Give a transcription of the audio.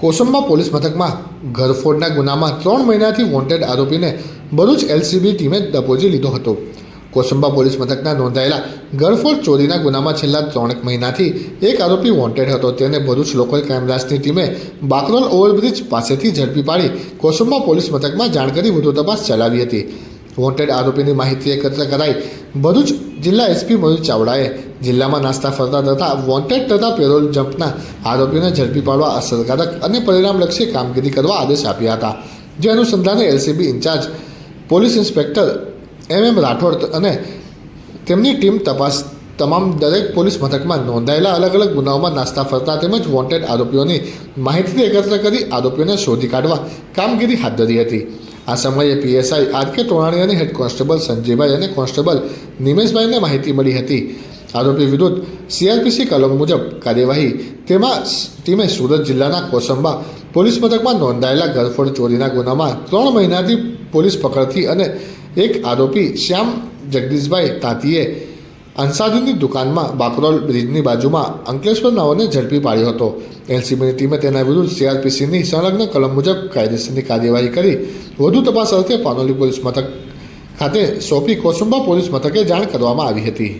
Kosamba police મથકમાં ઘરફોડના ગુનામાં ત્રણ મહિનાથી વોન્ટેડ આરોપીને ભરૂચ એલસીબી ટીમે દબોચી લીધો હતો. કોસંબા પોલીસ મથકના નોંધાયેલા ઘરફોડ ચોરીના ગુનામાં છેલ્લા ત્રણેક મહિનાથી એક આરોપી વોન્ટેડ હતો. તેને ભરૂચ લોકલ ક્રાઇમબ્રાન્ચની ટીમે બાકરોલ ઓવરબ્રિજ પાસેથી ઝડપી પાડી કોસંબા પોલીસ મથકમાં જાણ કરી વધુ તપાસ ચલાવી હતી. વોન્ટેડ આરોપીની માહિતી એકત્ર કરાઈ. ભરૂચ જિલ્લા એસપી મયુર ચાવડાએ જિલ્લામાં નાસ્તા ફરતા તથા વોન્ટેડ તથા પેરોલ જમ્પના આરોપીઓને ઝડપી પાડવા અસરકારક અને પરિણામલક્ષી કામગીરી કરવા આદેશ આપ્યા હતા. જે અનુસંધાને LCB incharge, police inspector M M Rathod અને તેમની ટીમ તપાસ તમામ દરેક પોલીસ મથકમાં નોંધાયેલા અલગ અલગ ગુનાઓમાં નાસ્તા ફરતા તેમજ વોન્ટેડ આરોપીઓની માહિતી એકત્ર કરી આરોપીઓને શોધી કાઢવા કામગીરી હાથ ધરી હતી. આ સમયે પીએસઆઈ આર કે ટોણાણી અને હેડ કોન્સ્ટેબલ સંજયભાઈ અને કોન્સ્ટેબલ નિમેશભાઈને માહિતી મળી હતી. આરોપી વિરુદ્ધ સીઆરપીસી કલમ મુજબ કાર્યવાહી તેમાં ટીમે સુરત જિલ્લાના કોસંબા પોલીસ મથકમાં નોંધાયેલા ગરફોડ ચોરીના ગુનામાં ત્રણ મહિનાથી પોલીસ પકડથી અને એક આરોપી શ્યામ જગદીશભાઈ તાંતીએ અંસારીની દુકાનમાં બાકરોલ બ્રિજની બાજુમાં અંકલેશ્વર નાઓને ઝડપી પાડ્યો હતો. એનસીબીની ટીમે તેના વિરુદ્ધ સીઆરપીસીની સંલગ્ન કલમ મુજબ કાયદેસરની કાર્યવાહી કરી વધુ તપાસ અર્થે પાનોલી પોલીસ મથક ખાતે સોંપી કોસુંબા પોલીસ મથકે જાણ કરવામાં આવી હતી.